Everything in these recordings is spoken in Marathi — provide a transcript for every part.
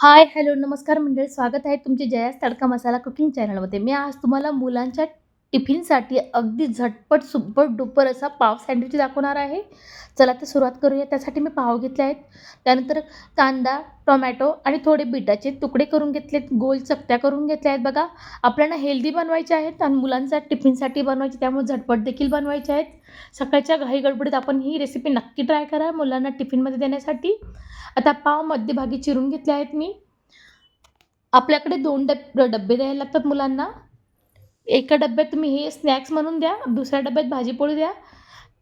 हाय, हॅलो, नमस्कार मंडळी. स्वागत आहे तुमचे जयास तडका मसाला कुकिंग चॅनलमध्ये. मी आज तुम्हाला मुलांच्या टिफिनसाठी अगदी झटपट सुपर डुपर असा पाव सँडविच दाखवणार आहे. चला तर सुरुवात करूया. त्यासाठी मी पाव घेतले आहेत. त्यानंतर कांदा, टोमॅटो आणि थोडे बीटाचे तुकडे करून घेतलेत. गोल चकत्या करून घेतल्या आहेत बघा. आपल्याला हेल्दी बनवायचे आहेत आणि मुलांचा टिफिनसाठी बनवायचे त्यामुळे झटपट देखील बनवायचे आहेत. सकाळच्या घाई गडबडीत आपण ही रेसिपी नक्की ट्राय करा मुलांना टिफिनमध्ये देण्यासाठी. आता पाव मध्यभागी चिरून घेतले आहेत मी. आपल्याकडे दोन डब डब्बे द्यायला लागतात मुलांना. एका डब्यात तुम्ही हे स्नॅक्स म्हणून द्या, दुसऱ्या डब्यात भाजीपोळी द्या.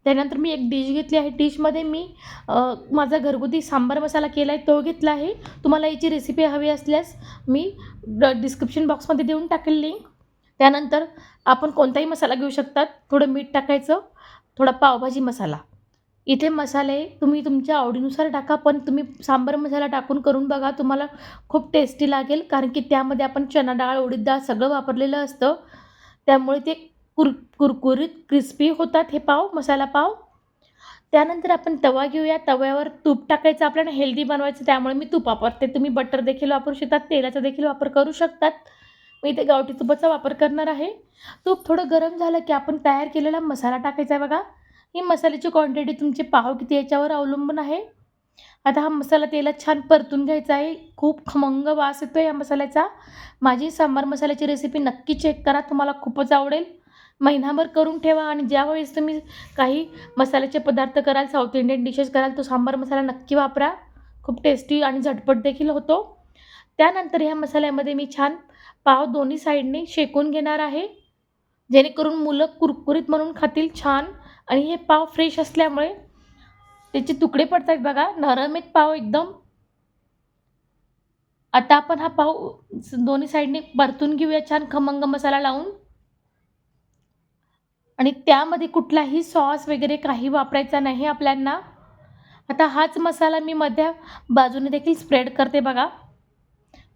त्यानंतर मी एक डिश घेतली आहे. डिशमध्ये मी माझा घरगुती सांबार मसाला केला आहे तो घेतला आहे. तुम्हाला याची रेसिपी हवी असल्यास मी ड डिस्क्रिप्शन बॉक्समध्ये देऊन टाकेल लिंक. त्यानंतर आपण कोणताही मसाला घेऊ शकतात. थोडं मीठ टाकायचं, थोडा पावभाजी मसाला. इथे मसाले तुम्ही तुमच्या आवडीनुसार टाका, पण तुम्ही सांबार मसाला टाकून करून बघा. तुम्हाला खूप टेस्टी लागेल कारण की त्यामध्ये आपण चणा डाळ, उडीद डाळ सगळं वापरलेलं असतं. त्यामुळे ते कुर कुरकुरीत क्रिस्पी होतात हे पाव, मसाला पाव. त्यानंतर आपण तवा घेऊया. तव्यावर तूप टाकायचं. आपल्याला हेल्दी बनवायचं त्यामुळे मी तूप वापरते. तुम्ही बटर देखील वापरू शकतात, तेलाचा देखील वापर करू शकतात. मी इथे गावठी तुपाचा वापर करणार आहे. तूप थोडं गरम झालं की आपण तयार केलेला मसाला टाकायचा आहे बघा. ही मसाल्याची क्वांटिटी तुमचे पाव किती याच्यावर अवलंबून आहे. आता हा मसाला तेलात छान परतून घ्यायचा आहे. खूप खमंग वास येतो या मसाल्याचा. माझी सांबार मसाल्याची रेसिपी नक्की चेक करा. तुम्हाला खूपच आवडेल. महिनाभर करून ठेवा आणि ज्यावेळेस तुम्ही काही मसाल्याचे पदार्थ कराल, साऊथ इंडियन डिशेस कराल, तो सांबार मसाला नक्की वापरा. खूप टेस्टी आणि झटपट देखील होतो. त्यानंतर ह्या मसाल्यामध्ये मी छान पाव दोन्ही साईडने शेकून घेणार आहे. जेणेकरून मुलं कुरकुरीत म्हणून खातील छान आणि हे पाव फ्रेश असल्यामुळे त्याचे तुकडे पडतात बघा. नरम आहेत पाव एकदम. आता आपण हा पाव दोन्ही साईडने परतून घेऊया छान खमंग मसाला लावून. आणि त्यामध्ये कुठलाही सॉस वगैरे काही वापरायचा नाही आपल्यांना. आता हाच मसाला मी मध्या बाजूने देखील स्प्रेड करते बघा.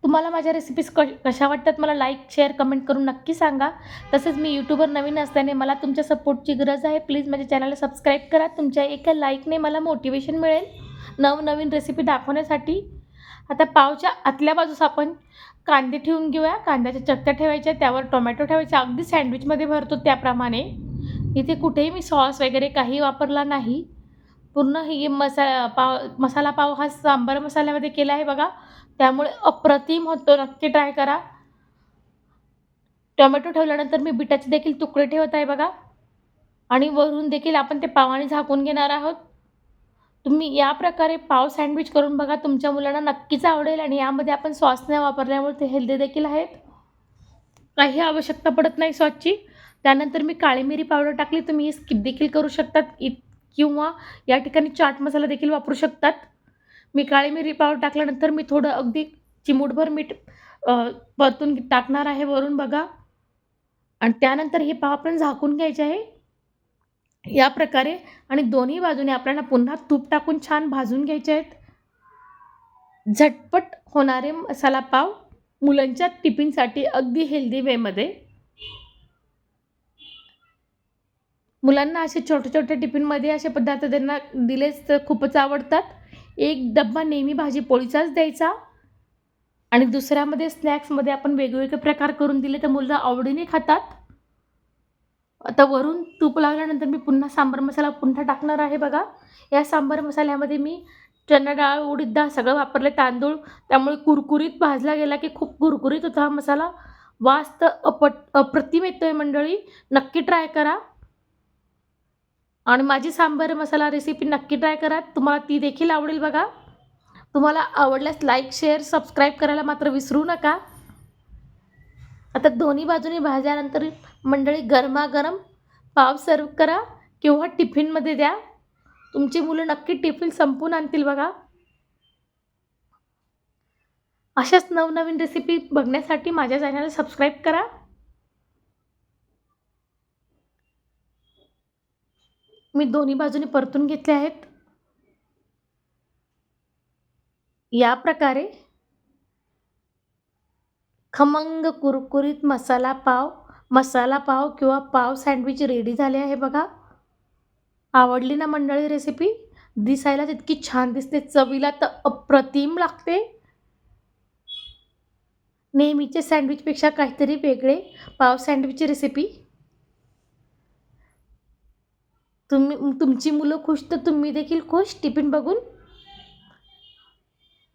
तुम्हाला माझ्या रेसिपीज क कशा वाटतात मला लाईक, शेअर, कमेंट करून नक्की सांगा. तसेच मी यूट्यूबवर नवीन असल्याने मला तुमच्या सपोर्टची गरज आहे. प्लीज माझ्या चॅनलला सबस्क्राईब करा. तुमच्या एका लाईकने मला मोटिवेशन मिळेल नवनवीन रेसिपी दाखवण्यासाठी. आता पावच्या आतल्या बाजूस आपण कांदे ठेवून घेऊया. कांद्याच्या चकत्या ठेवायच्या, त्यावर टोमॅटो ठेवायचा. अगदी सँडविचमध्ये भरतो त्याप्रमाणे. इथे कुठेही मी सॉस वगैरे काही वापरला नाही. पूर्ण ही मसा पाव मसाला पाव हा सांबार मसाल्यामध्ये केला आहे बघा. त्यामुळे अप्रतिम होतो. नक्की ट्राय करा. टोमॅटो ठेवल्यानंतर मी बिटाचे देखील तुकडे ठेवत आहे बघा. आणि वरून देखील आपण ते पावाने झाकून घेणार आहोत. तुम्ही या प्रकारे पाव सँडविच करून बघा. तुमच्या मुलांना नक्कीच आवडेल आणि यामध्ये आपण सॉस नाही वापरल्यामुळे ते हेल्दी देखील आहेत. काही आवश्यकता पडत नाही सॉसची. त्यानंतर मी काळी मिरी पावडर टाकली. तुम्ही स्किप देखील करू शकतात इ किंवा या ठिकाणी चाट मसाला देखील वापरू शकतात. मी काळी मिरी पावडर टाकल्यानंतर मी थोडं अगदी चिमूटभर मीठ परतून टाकणार आहे वरून बघा. आणि त्यानंतर हे पाव आपण झाकून घ्यायचे आहे. या प्रकारे आणि दोन्ही बाजूने आपल्याला पुन्हा तूप टाकून छान भाजून घ्यायचे आहेत. झटपट होणारे मसाला पाव मुलांच्या टिफिनसाठी अगदी हेल्दी वेमध्ये. मुलांना असे छोटे-छोटे टिफिनमध्ये असे पदार्थ त्यांना दिलेच तर खूपच आवडतात. एक डब्बा नेहमी भाजी-पोळीचाच द्यायचा. आणि दुसऱ्यामध्ये स्नॅक्समध्ये आपण वेगवेगळे प्रकार करून दिले तर मुलं आवडीने खातात. आता वरून तूप लावल्यानंतर मी पुन्हा सांबार मसाला पुन्हा टाकणार आहे बघा. या सांबार मसाल्यामध्ये मी चना डाळ, उडीद डाळ सगळं वापरले तांदूळ. त्यामुळे कुरकुरीत भाजला गेला की खूप कुरकुरीत होता हा मसाला. वास तर अपट अप्रतिम येतो आहे मंडळी. नक्की ट्राय करा. आणि माझी सांबार मसाला रेसिपी नक्की ट्राय करा. तुम्हाला ती देखील आवडेल बघा. तुम्हाला आवडल्यास लाईक, शेअर, सबस्क्राईब करायला मात्र विसरू नका. आता दोन्ही बाजूने भाजल्यानंतर मंडळी गरमागरम पाव सर्व्ह करा किंवा टिफिनमध्ये द्या. तुमची मुलं नक्की टिफिन संपून आणतील बघा. अशाच नवनवीन रेसिपी बघण्यासाठी माझ्या चॅनलला सबस्क्राईब करा. मी दोन्ही बाजूने परतून घेतले आहेत. या प्रकारे खमंग कुरकुरीत मसाला पाव, मसाला पाव किंवा पाव सँडविच रेडी झाले आहे बघा. आवडली ना मंडळी रेसिपी? दिसायला तितकी छान दिसते. चवीला तर अप्रतिम लागते. नेहमीचे सँडविचपेक्षा काहीतरी वेगळे पाव सँडविचची रेसिपी तुम्ही तुमची मुलं खुश तर तुम्ही देखील खुश? टिफिन बघून?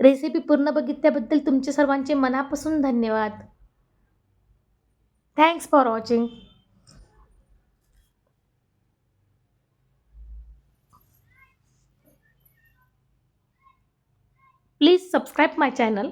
रेसिपी पूर्ण बघितल्याबद्दल तुमचे सर्वांचे मनापासून धन्यवाद. Thanks for watching please subscribe my channel